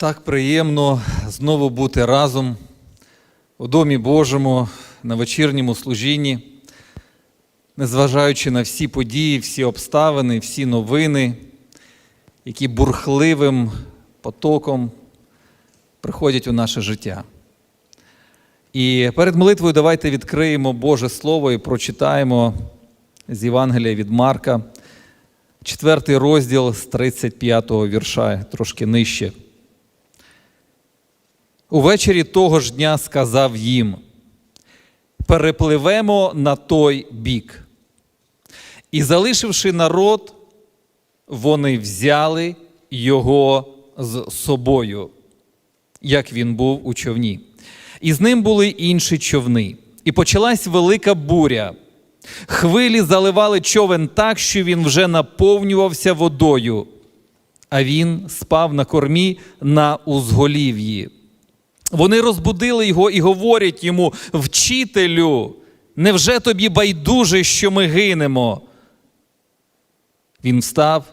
Так приємно знову бути разом у Домі Божому на вечірньому служінні, незважаючи на всі події, всі обставини, всі новини, які бурхливим потоком приходять у наше життя. І перед молитвою давайте відкриємо Боже Слово і прочитаємо з Євангелія від Марка, четвертий розділ з 35-го вірша, трошки нижче. Увечері того ж дня сказав їм: перепливемо на той бік. І, залишивши народ, вони взяли його з собою, як він був у човні. І з ним були інші човни. І почалась велика буря. Хвилі заливали човен так, що він вже наповнювався водою, а він спав на кормі на узголів'ї. Вони розбудили його і говорять йому: Вчителю, невже тобі байдуже, що ми гинемо? Він встав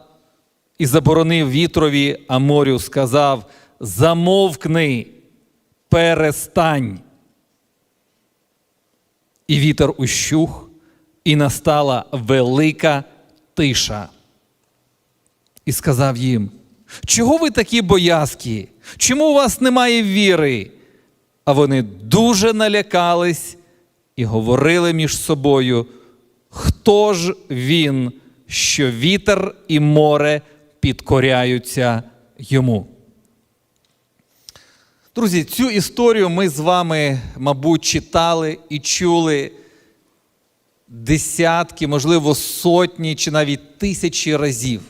і заборонив вітрові, а морю сказав: Замовкни, перестань. І вітер ущух, і настала велика тиша. І сказав їм: Чого ви такі боязкі? Чому у вас немає віри? А вони дуже налякались і говорили між собою, хто ж він, що вітер і море підкоряються йому. Друзі, цю історію ми з вами, мабуть, читали і чули десятки, можливо, сотні чи навіть тисячі разів.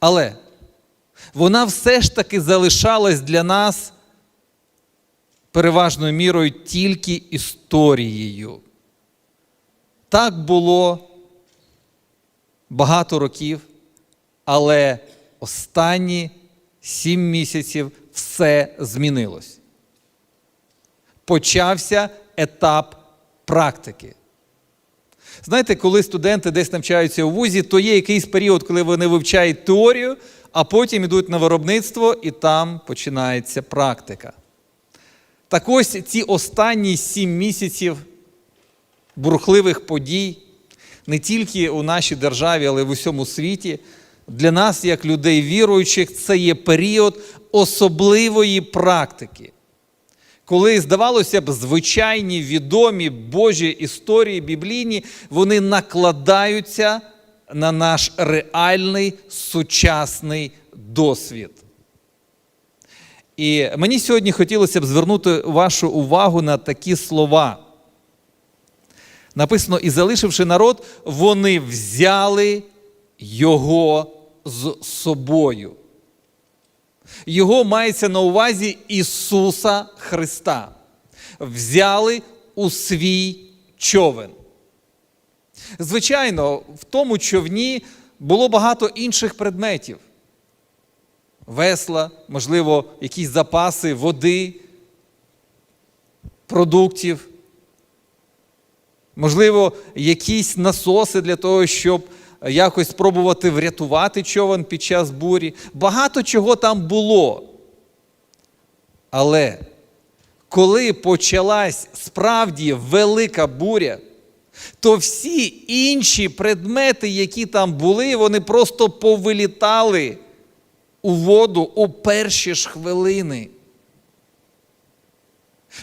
Але вона все ж таки залишалась для нас переважною мірою тільки історією. Так було багато років, але останні сім місяців все змінилось. Почався етап практики. Знаєте, коли студенти десь навчаються у вузі, то є якийсь період, коли вони вивчають теорію, а потім йдуть на виробництво і там починається практика. Так ось ці останні сім місяців бурхливих подій не тільки у нашій державі, але й в усьому світі, для нас, як людей віруючих, це є період особливої практики. Коли, здавалося б, звичайні відомі Божі історії біблійні, вони накладаються на наш реальний сучасний досвід. І мені сьогодні хотілося б звернути вашу увагу на такі слова. Написано: і залишивши народ, вони взяли його з собою. Його мається на увазі Ісуса Христа. Взяли у свій човен. Звичайно, в тому човні було багато інших предметів. Весла, можливо, якісь запаси води, продуктів, можливо, якісь насоси для того, щоб якось спробувати врятувати човен під час бурі. Багато чого там було. Але коли почалась справді велика буря, то всі інші предмети, які там були, вони просто повилітали у воду у перші ж хвилини.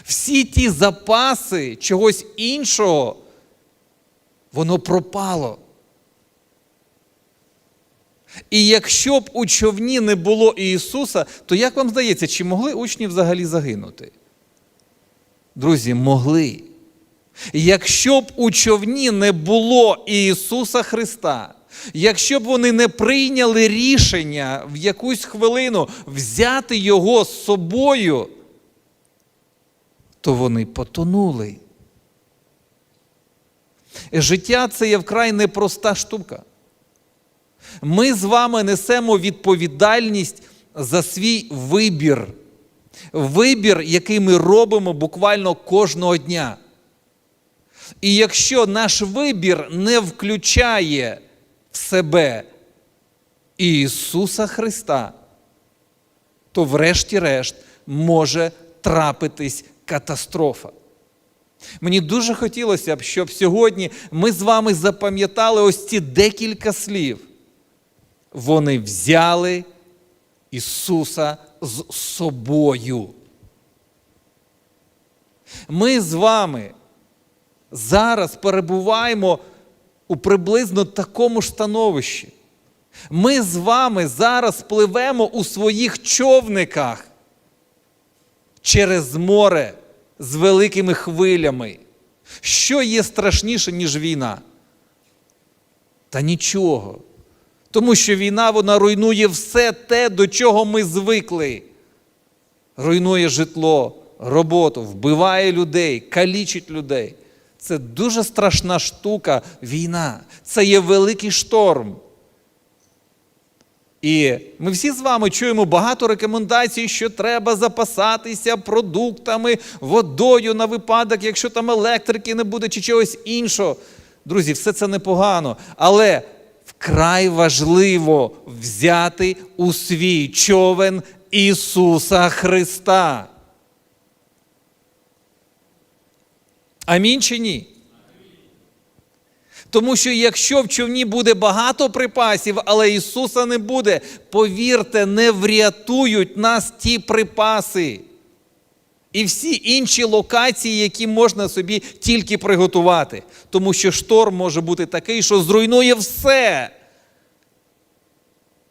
Всі ті запаси чогось іншого, воно пропало. І якщо б у човні не було Ісуса, то як вам здається, чи могли учні взагалі загинути? Друзі, могли. Якщо б у човні не було Ісуса Христа, якщо б вони не прийняли рішення в якусь хвилину взяти Його з собою, то вони потонули. Життя це є вкрай непроста штука. Ми з вами несемо відповідальність за свій вибір. Вибір, який ми робимо буквально кожного дня. І якщо наш вибір не включає в себе Ісуса Христа, то врешті-решт може трапитись катастрофа. Мені дуже хотілося б, щоб сьогодні ми з вами запам'ятали ось ці декілька слів. Вони взяли Ісуса з собою. Ми з вами зараз перебуваємо у приблизно такому ж становищі. Ми з вами зараз пливемо у своїх човниках через море з великими хвилями. Що є страшніше, ніж війна? Та нічого. Тому що війна вона руйнує все те, до чого ми звикли. Руйнує житло, роботу, вбиває людей, калічить людей. Це дуже страшна штука війна. Це є великий шторм. І ми всі з вами чуємо багато рекомендацій, що треба запасатися продуктами, водою на випадок, якщо там електрики не буде чи чогось іншого. Друзі, все це непогано. Але вкрай важливо взяти у свій човен Ісуса Христа. Амінь чи ні? Тому що якщо в човні буде багато припасів, але Ісуса не буде, повірте, не врятують нас ті припаси. І всі інші локації, які можна собі тільки приготувати. Тому що шторм може бути такий, що зруйнує все.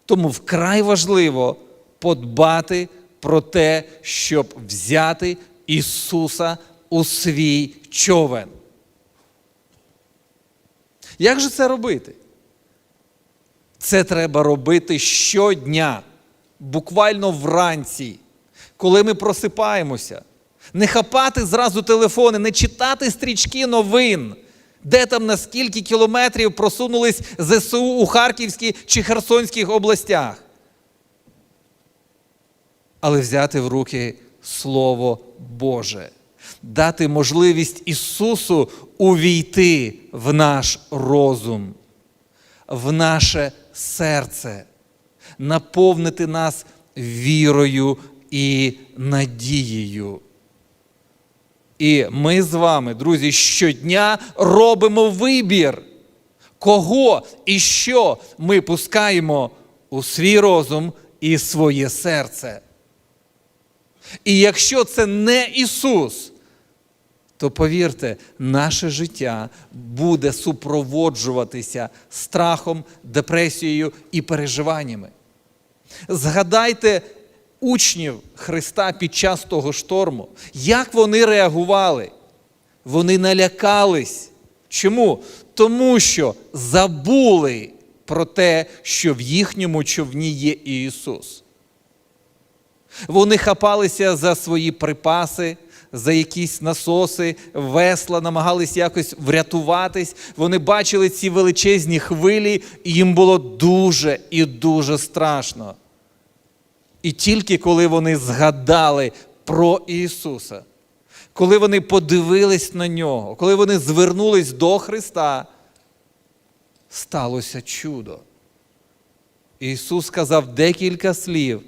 Тому вкрай важливо подбати про те, щоб взяти Ісуса у свій човен. Як же це робити? Це треба робити щодня, буквально вранці, коли ми просипаємося. Не хапати зразу телефони, не читати стрічки новин, де там на скільки кілометрів просунулись ЗСУ у Харківській чи Херсонських областях. Але взяти в руки Слово Боже дати можливість Ісусу увійти в наш розум, в наше серце, наповнити нас вірою і надією. І ми з вами, друзі, щодня робимо вибір, кого і що ми пускаємо у свій розум і своє серце. І якщо це не Ісус, то повірте, наше життя буде супроводжуватися страхом, депресією і переживаннями. Згадайте учнів Христа під час того шторму, як вони реагували. Вони налякались. Чому? Тому що забули про те, що в їхньому човні є Ісус. Вони хапалися за свої припаси, за якісь насоси, весла, намагались якось врятуватись. Вони бачили ці величезні хвилі, і їм було дуже і дуже страшно. І тільки коли вони згадали про Ісуса, коли вони подивились на нього, коли вони звернулись до Христа, сталося чудо. Ісус сказав декілька слів.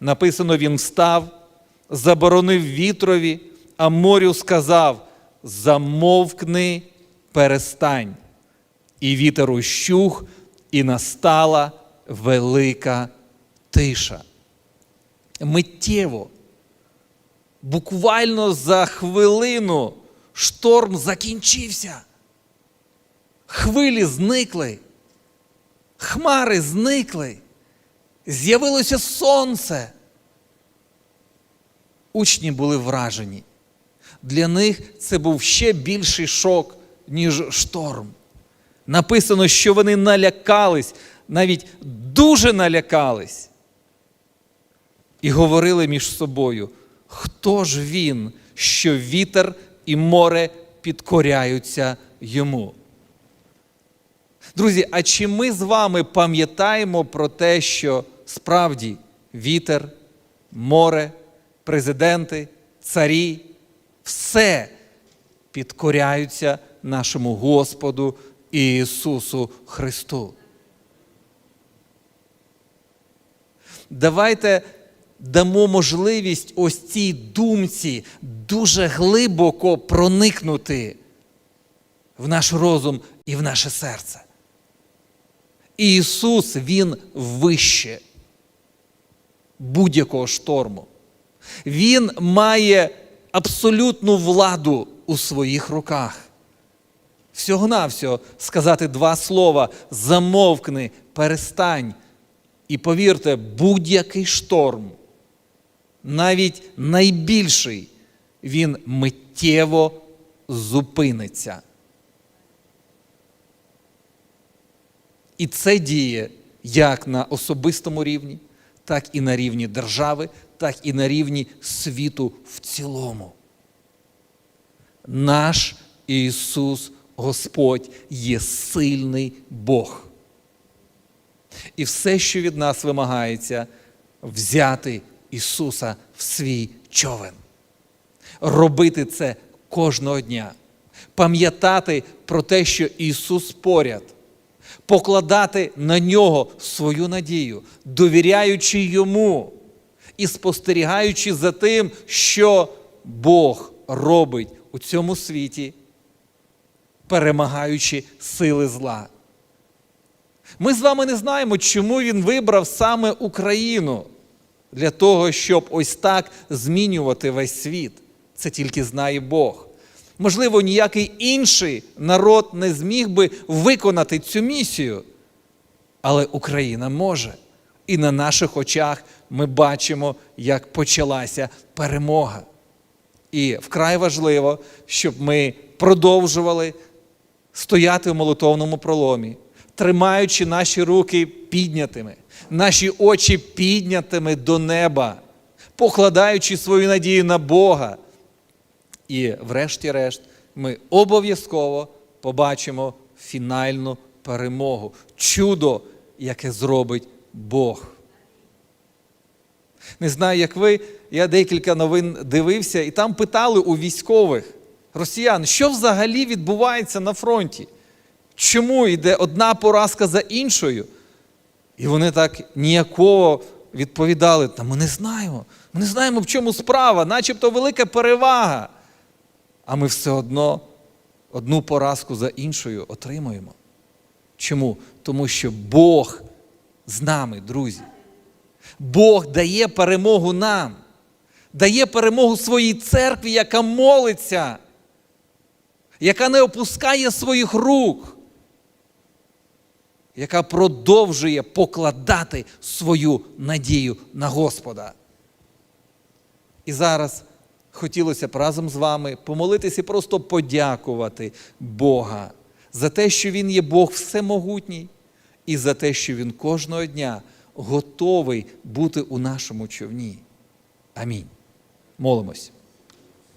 Написано, Він встав, заборонив вітрові, а морю сказав: замовкни, перестань. І вітер ущух, і настала велика тиша. Миттєво, буквально за хвилину шторм закінчився. Хвилі зникли, хмари зникли, з'явилося сонце. Учні були вражені. Для них це був ще більший шок, ніж шторм. Написано, що вони налякались, навіть дуже налякались. І говорили між собою, хто ж він, що вітер і море підкоряються йому. Друзі, а чи ми з вами пам'ятаємо про те, що справді вітер, море, президенти, царі, все підкоряються нашому Господу Ісусу Христу? Давайте дамо можливість ось цій думці дуже глибоко проникнути в наш розум і в наше серце. Ісус, Він вище будь-якого шторму. Він має абсолютну владу у своїх руках. Всього-навсього сказати два слова: замовкни, перестань. І повірте, будь-який шторм, навіть найбільший, він миттєво зупиниться. І це діє як на особистому рівні, так і на рівні держави, так і на рівні світу в цілому. Наш Ісус Господь є сильний Бог. І все, що від нас вимагається, взяти Ісуса в свій човен, робити це кожного дня, пам'ятати про те, що Ісус поряд, покладати на нього свою надію, довіряючи йому і спостерігаючи за тим, що Бог робить у цьому світі, перемагаючи сили зла. Ми з вами не знаємо, чому він вибрав саме Україну для того, щоб ось так змінювати весь світ. Це тільки знає Бог. Можливо, ніякий інший народ не зміг би виконати цю місію. Але Україна може. І на наших очах ми бачимо, як почалася перемога. І вкрай важливо, щоб ми продовжували стояти в молитовному проломі, тримаючи наші руки піднятими, наші очі піднятими до неба, покладаючи свою надію на Бога. І, врешті-решт, ми обов'язково побачимо фінальну перемогу, чудо, яке зробить Бог. Не знаю, як ви, я декілька новин дивився, і там питали у військових росіян, що взагалі відбувається на фронті? Чому йде одна поразка за іншою? І вони так ніяково відповідали: Та ми не знаємо. Ми не знаємо, в чому справа, начебто велика перевага. А ми все одно одну поразку за іншою отримуємо. Чому? Тому що Бог з нами, друзі. Бог дає перемогу нам, дає перемогу своїй церкві, яка молиться, яка не опускає своїх рук, яка продовжує покладати свою надію на Господа. І зараз хотілося б разом з вами помолитися і просто подякувати Бога за те, що Він є Бог всемогутній, і за те, що Він кожного дня готовий бути у нашому човні. Амінь. Молимось.